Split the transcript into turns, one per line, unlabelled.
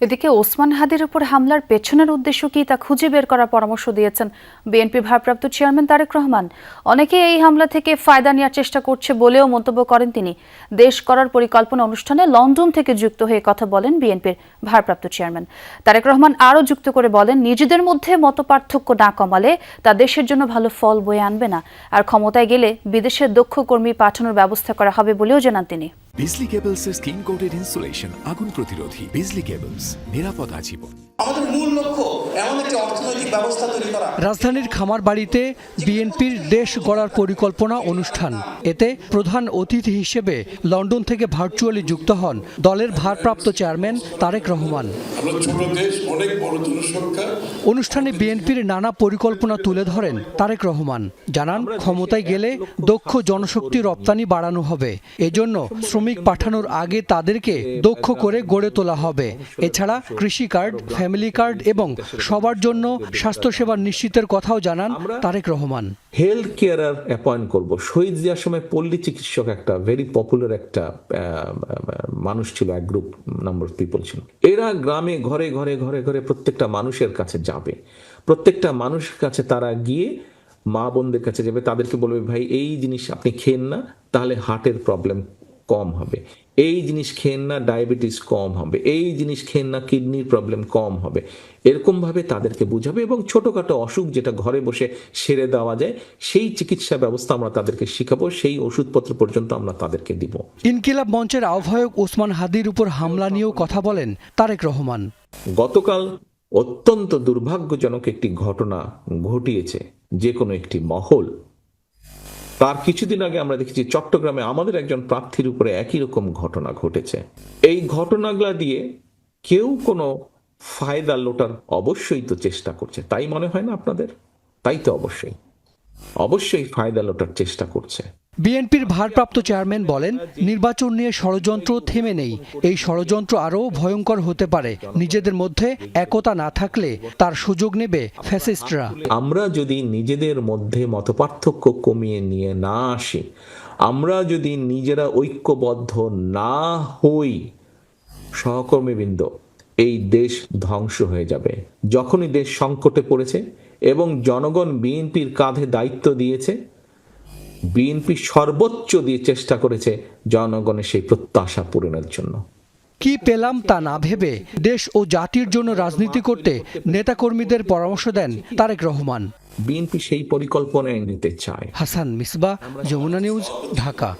এদিকে ওসমান হাদির উপর হামলার পেছনের উদ্দেশ্য কি তা খুঁজে বের করার পরামর্শ দিয়েছেন বিএনপি ভারপ্রাপ্ত চেয়ারম্যান তারেক রহমান। অনেকে এই হামলা থেকে ফায়দা নেওয়ার চেষ্টা করছে বলেও মন্তব্য করেন তিনি। দেশ করার পরিকল্পনা অনুষ্ঠানে লন্ডন থেকে যুক্ত হয়ে কথা বলেন বিএনপির ভারপ্রাপ্ত চেয়ারম্যান। তারেক রহমান আরও যুক্ত করে বলেন, নিজেদের মধ্যে মত পার্থক্য না কমালে তা দেশের জন্য ভালো ফল বয়ে আনবে না। আর ক্ষমতায় গেলে বিদেশের দক্ষ কর্মী পাঠানোর ব্যবস্থা করা হবে বলেও জানান তিনি।
বিজলি কেবলস এর স্কিন কোটেড ইনসুলেশন আগুন প্রতিরোধী। বিজলি কেবলস নিরাপদ আজীবন।
আমাদের মূল লক্ষ্য এমন একটি অর্থনৈতিক ব্যবস্থা তৈরি করা।
রাজধানীর খামারবাড়িতে বিএনপির দেশ গড়ার পরিকল্পনা অনুষ্ঠান। এতে প্রধান অতিথি হিসেবে লন্ডন থেকে ভার্চুয়ালি যুক্ত হন দলের ভারপ্রাপ্ত চেয়ারম্যান তারেক রহমান। অনুষ্ঠানে বিএনপির নানা পরিকল্পনা তুলে ধরেন তারেক রহমান। জানান ক্ষমতায় গেলে দক্ষ জনশক্তি রপ্তানি বাড়ানো হবে। এজন্য শ্রমিক পাঠানোর আগে তাদেরকে দক্ষ করে গড়ে তোলা হবে। এছাড়া কৃষি কার্ড ফ্যামিলি কার্ড এবং সবার জন্য স্বাস্থ্যসেবা নিশ্চিতের কথাও জানান Tarek Rahman.
Health carer appoint করব। শহীদ জিয়ার সময় পল্লী চিকিৎসক একটা ভেরি পপুলার একটা মানুষ ছিল এক গ্রুপ নাম্বার পিপল ছিল। এরা গ্রামে ঘরে ঘরে ঘরে ঘরে প্রত্যেকটা মানুষের কাছে যাবে। প্রত্যেকটা মানুষের কাছে তারা গিয়ে মা বোনদের কাছে যাবে। তাদেরকে বলবে ভাই এই জিনিস আপনি খেন না তাহলে হার্টের প্রবলেম কম হবে। এই জিনিস খেন না ডায়াবেটিস কম হবে এই জিনিস খেন না কিডনির প্রবলেম কম হবে। এরকমভাবে তাদেরকে বুঝাবে এবং ছোটোখাটো অসুখ যেটা ঘরে বসে সেরে দেওয়া যায় সেই চিকিৎসা ব্যবস্থা আমরা তাদেরকে শিখাবো সেই ওষুধপত্র পর্যন্ত আমরা তাদেরকে দিব।
ইনকিলাব মঞ্চের আহ্বায়ক ওসমান হাদির উপর হামলা নিয়েও কথা বলেন তারেক রহমান।
গতকাল অত্যন্ত দুর্ভাগ্যজনক একটি ঘটনা ঘটিয়েছে যে কোনো একটি মহল। তার কিছুদিন আগে আমরা দেখেছি চট্টগ্রামে আমাদের একজন প্রার্থীর উপরে একই রকম ঘটনা ঘটেছে। এই ঘটনাগুলা দিয়ে কেউ কোনো ফায়দা লোটার অবশ্যই তো চেষ্টা করছে। তাই মনে হয় না আপনাদের? তাই তো অবশ্যই। অবশ্যই ফায়দা লোটার চেষ্টা করছে।
বিএনপির ভারপ্রাপ্ত চেয়ারম্যান বলেন নির্বাচন নিয়ে ষড়যন্ত্র থেমে নেই। এই ষড়যন্ত্র আরও ভয়ঙ্কর হতে পারে। নিজেদের মধ্যে একতা না থাকলে তার সুযোগ নেবে ফ্যাসিস্টরা।
আমরা যদি নিজেদের মধ্যে মতপার্থক্য কমিয়ে নিয়ে না আসি আমরা যদি নিজেরা ঐক্যবদ্ধ না হই সহকর্মীবৃন্দ এই দেশ ধ্বংস হয়ে যাবে। যখনই দেশ সংকটে পড়েছে এবং জনগণ বিএনপির কাঁধে দায়িত্ব দিয়েছে বিএনপি সর্বোচ্চ দিয়ে চেষ্টা করেছে জনগণের সেই প্রত্যাশা পূরণের জন্য।
কি পেলাম তা না ভেবে দেশ ও জাতির জন্য রাজনীতি করতে নেতাকর্মীদের পরামর্শ দেন তারেক রহমান।
বিএনপি সেই পরিকল্পনায় নিতে চায়।
হাসান মিসবা যমুনা নিউজ ঢাকা।